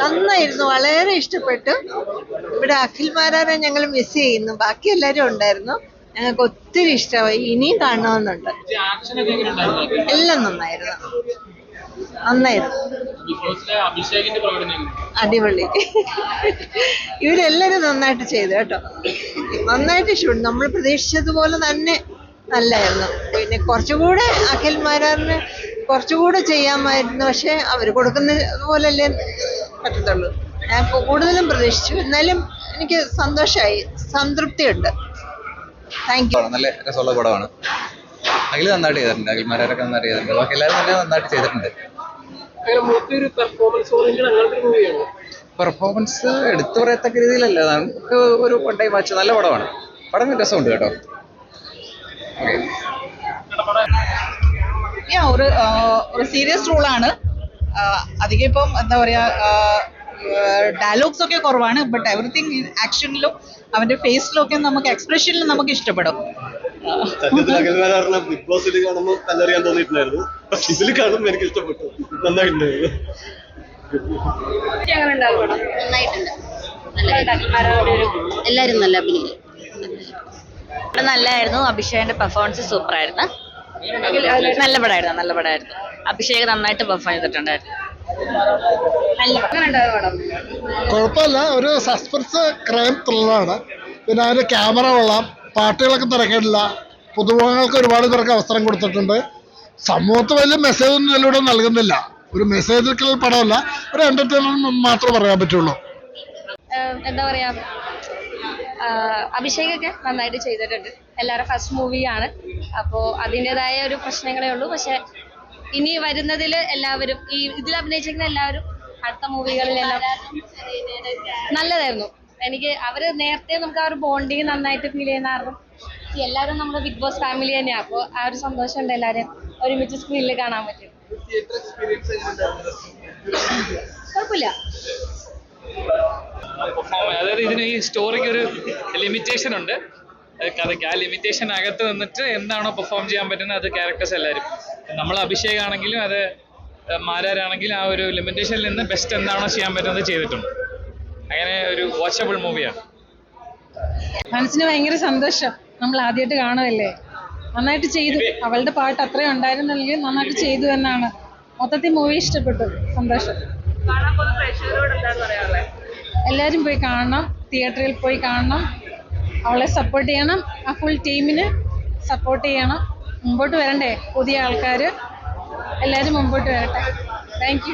നന്നായിരുന്നു. വളരെ ഇഷ്ടപ്പെട്ടു. ഇവിടെ അഖിൽ മാരാനെ ഞങ്ങൾ മിസ് ചെയ്യുന്നു. ബാക്കി എല്ലാവരും ഉണ്ടായിരുന്നു. ഞങ്ങൾക്ക് ഒത്തിരി ഇഷ്ടമായി. ഇനിയും കാണണമെന്നുണ്ട്. എല്ലാം നന്നായിരുന്നു. നന്നായിരുന്നു. അടിപൊളി. ഇവരെല്ലാരും നന്നായിട്ട് ചെയ്തു കേട്ടോ. നന്നായിട്ട് ഷൂട്ട് നമ്മൾ പ്രതീക്ഷിച്ചതുപോലെ തന്നെ നല്ലായിരുന്നു. പിന്നെ കുറച്ചുകൂടെ അഖിൽ മാരാറിന് കുറച്ചുകൂടെ ചെയ്യാമായിരുന്നു. പക്ഷെ അവർ കൊടുക്കുന്ന പോലല്ലേ പറ്റത്തുള്ളൂ. ഞാൻ കൂടുതലും പ്രതീക്ഷിച്ചു. എന്നാലും എനിക്ക് സന്തോഷമായി സംതൃപ്തിയുണ്ട്. താങ്ക് യു നല്ല രസമുള്ള പടമാണ്. അഖിൽ നന്നായിട്ട് ചെയ്തിട്ടുണ്ട്. അഖിൽമാരൊക്കെ നന്നായിട്ട് ചെയ്തിട്ടുണ്ട്. ബാക്കി എല്ലാവരും തന്നെ നന്നായിട്ട് ചെയ്തിട്ടുണ്ട്. പെർഫോമൻസ് ഓറിയന്റഡ് അങ്ങനത്തെ ഒരു മൂവിയാണ് പെർഫോമൻസ് എടുത്തു പറയത്തക്ക രീതിയിലല്ല. നമുക്ക് ഒരു വൺ ടൈം വാച്ച് നല്ല പടമാണ്. പടം രസമുണ്ട് കേട്ടോ. യാ ഒരു ആ, ഒരു സീരിയസ് റോളാണ് അധികം ഇപ്പം എന്താ പറയാ ഡയലോഗ്സ് ഒക്കെ കുറവാണ് ബട്ട് എവറിത്തിങ് ആക്ഷനിലും അവന്റെ ഫേസിലും ഒക്കെ നമുക്ക് എക്സ്പ്രഷനിലും നമുക്ക് ഇഷ്ടപ്പെടും. സത്യത്തിൽ അഖിൽമാരാറിനെ ബിഗ് ബോസിൽ കാണുമ്പോൾ കല്ലറിയാൻ തോന്നിയിട്ടുണ്ടായിരുന്നു. പക്ഷെ ഇതിൽ കാണുമ്പോൾ എനിക്ക് ഇഷ്ടപ്പെട്ടു. നന്നായിട്ടുണ്ടായിരുന്നു നന്നായിട്ടുണ്ട്. എല്ലാരും നല്ല അഭിനയം. നല്ലായിരുന്നു. അഭിഷേകിന്റെ പെർഫോമൻസ് സൂപ്പർ ആയിരുന്നു. നല്ല പടമായിരുന്നു നല്ല പടമായിരുന്നു. അഭിഷേക് നന്നായിട്ട് പെർഫോം ചെയ്തിട്ടുണ്ടായിരുന്നു. കുഴപ്പമില്ല ഒരു സസ്പെൻസ് ക്രൈം ത്രില്ലറാണ് പിന്നെ അതിന് ക്യാമറ കൊള്ളാം പാട്ടുകളൊക്കെ തിരക്കിട്ടില്ല പുതുമുഖങ്ങൾക്ക് ഒരുപാട് പേർക്ക് അവസരം കൊടുത്തിട്ടുണ്ട്. സമൂഹത്തിൽ വലിയ മെസ്സേജ് ഒന്നും ഇതിലൂടെ നൽകുന്നില്ല. ഒരു മെസ്സേജ് പടമല്ല ഒരു എന്റർടൈൻമെന്റ് മാത്രമേ പറയാൻ പറ്റുള്ളൂ. എന്താ പറയാ? അഭിഷേകൊക്കെ നന്നായിട്ട് ചെയ്തിട്ടുണ്ട്. എല്ലാവരും ഫസ്റ്റ് മൂവിയാണ് അപ്പോൾ അതിന്റെതായ ഒരു പ്രശ്നങ്ങളേ ഉള്ളൂ. പക്ഷെ ഇനി വരുന്നതിൽ എല്ലാവരും ഈ ഇതിൽ അഭിനയിച്ചിരിക്കുന്ന എല്ലാവരും അടുത്ത മൂവികളിലെല്ലാം നല്ലതായിരുന്നു. എനിക്ക് അവർ നേരത്തെ നമുക്ക് ആ ഒരു ബോണ്ടിങ് നന്നായിട്ട് ഫീൽ ചെയ്യുന്ന കാരണം എല്ലാവരും നമ്മുടെ ബിഗ് ബോസ് ഫാമിലി തന്നെയാണ് അപ്പോൾ ആ ഒരു സന്തോഷമുണ്ട് എല്ലാവരും ഒരുമിച്ച് സ്ക്രീനിൽ കാണാൻ പറ്റും. കുഴപ്പമില്ല. അതായത് ഇതിന് ഈ സ്റ്റോറിക്ക് ഒരു ലിമിറ്റേഷൻ ഉണ്ട്. കഥയ്ക്ക് ആ ലിമിറ്റേഷൻ അകത്ത് നിന്നിട്ട് എന്താണോ പെർഫോം ചെയ്യാൻ പറ്റുന്നത് അത് ക്യാരക്ടേഴ്സ് എല്ലാവരും. നമ്മൾ അഭിഷേക് ആണെങ്കിലും അത് മാരാരാണെങ്കിലും ആ ഒരു ലിമിറ്റേഷനിൽ നിന്ന് ബെസ്റ്റ് എന്താണോ ചെയ്യാൻ പറ്റുന്നത് ചെയ്തിട്ടുണ്ട്. അങ്ങനെ ഒരു വാച്ചബിൾ മൂവിയാണ് മനസ്സിന് ഭയങ്കര സന്തോഷം. നമ്മൾ ആദ്യമായിട്ട് കാണുമല്ലേ നന്നായിട്ട് ചെയ്തു. അവളുടെ പാട്ട് അത്രയും ഉണ്ടായിരുന്നെങ്കിൽ നന്നായിട്ട് ചെയ്തു എന്നാണ് മൊത്തത്തിൽ മൂവി ഇഷ്ടപ്പെട്ടു. സന്തോഷം. എല്ലാവരും പോയി കാണണം. തിയേറ്ററിൽ പോയി കാണണം. അവളെ സപ്പോർട്ട് ചെയ്യണം. ആ ഫുൾ ടീമിന് സപ്പോർട്ട് ചെയ്യണം. മുമ്പോട്ട് വരണ്ടേ? പുതിയ ആൾക്കാർ എല്ലാവരും മുമ്പോട്ട് വരട്ടെ. താങ്ക്